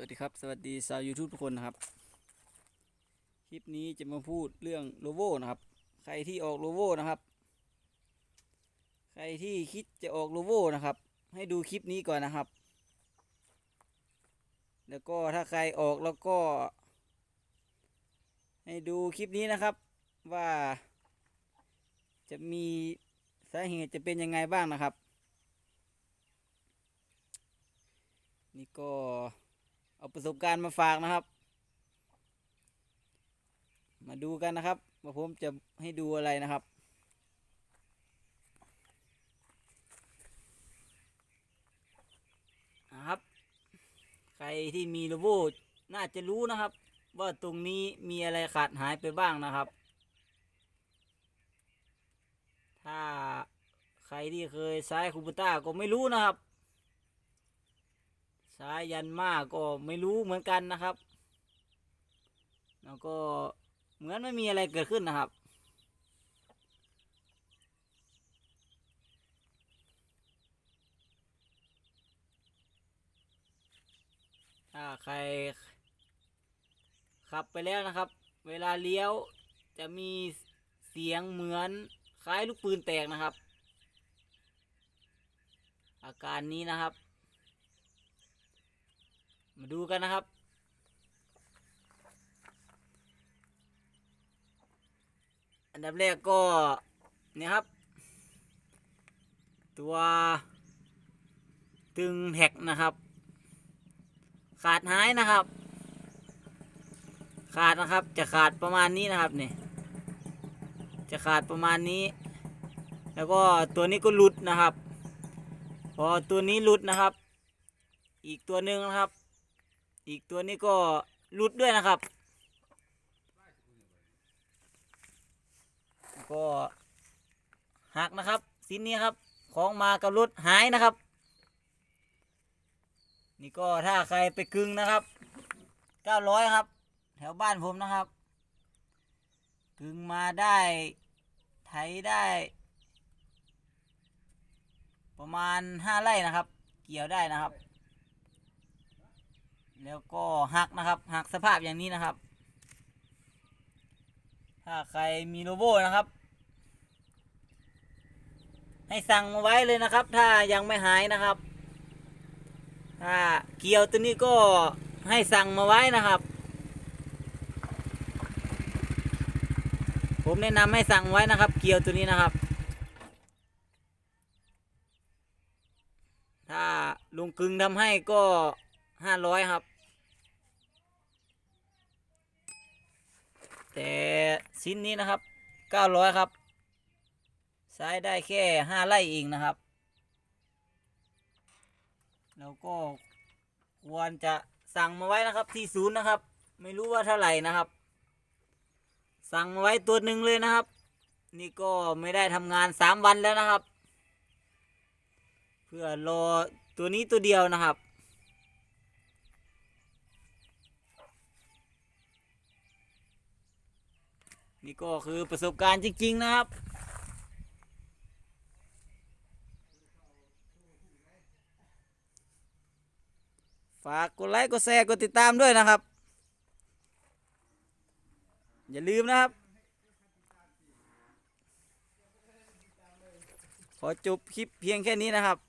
วัสดีครับ สวัสดีชาว YouTube ทุกคนนะครับ คลิปนี้จะมาพูดเรื่องโลโวนะครับ ใครที่ออกโลโวนะครับ ใครที่คิดจะออกโลโวนะครับ ให้ดูคลิปนี้ก่อนนะครับ แล้วก็ถ้าใครออกแล้วก็ ให้ดูคลิปนี้นะครับว่า จะมีสาเหตุจะเป็นยังไงบ้างนะครับ นี่ก็ เอาประสบการณ์มาฝากนะครับ มาดูกันนะครับว่าผมจะให้ดูอะไรนะครับนะครับ ใครที่มีโลโบน่าจะรู้นะครับ ว่าตรงนี้มีอะไรขาดหายไปบ้างนะครับ ถ้าใครที่เคยใช้คูปต้าก็ไม่รู้นะครับ สายยันมาก็ไม่รู้เหมือนกันนะครับ แล้วก็เหมือนไม่มีอะไรเกิดขึ้นนะครับ ถ้าใครขับไปแล้วนะครับ เวลาเลี้ยวจะมีเสียงเหมือนคล้ายลูกปืนแตกนะครับ อาการนี้นะครับ มาดูกันนะครับ อันดับแรกก็เนี่ยครับ ตัวตึงแท็กนะครับ ขาดหายนะครับ ขาดนะครับจะขาดประมาณนี้นะครับเนี่ยจะขาดประมาณนี้ แล้วก็ตัวนี้ก็หลุดนะครับ พอตัวนี้หลุดนะครับ อีกตัวหนึ่งนะครับ อีกตัวนี้ก็หลุดด้วยนะครับ ก็หักนะครับสินนี้ครับ ของมากับรถหายนะครับ นี่ก็ถ้าใครไปกึ่งนะครับ900ครับ แถวบ้านผมนะครับกึ่งมาได้ไถได้ ประมาณ5ไร่นะครับ เกี่ยวได้นะครับ แล้วก็หักนะครับหักสภาพอย่างนี้นะครับ ถ้าใครมีโลโบนะครับ ให้สั่งมาไว้เลยนะครับ ถ้ายังไม่หายนะครับ ถ้าเกียวตัวนี้ก็ให้สั่งมาไว้นะครับ ผมแนะนำให้สั่งไว้นะครับ เกียวตัวนี้นะครับ ถ้าลุงกึ่งทำให้ก็ ห้าร้อยครับ แต่ชิ้นนี้นะครับเก้าร้อยครับใช้ได้แค่ห้าไร่เองนะครับ แล้วก็ควรจะสั่งมาไว้นะครับที่ศูนย์นะครับ ไม่รู้ว่าเท่าไหร่นะครับ สั่งมาไว้ตัวหนึ่งเลยนะครับ นี่ก็ไม่ได้ทำงานสามวันแล้วนะครับ เพื่อรอตัวนี้ตัวเดียวนะครับ นี่ก็คือประสบการณ์จริง ๆ นะครับ ฝากกดไลค์ กดแชร์ กดติดตามด้วยนะครับ อย่าลืมนะครับ ขอจบคลิปเพียงแค่นี้นะครับ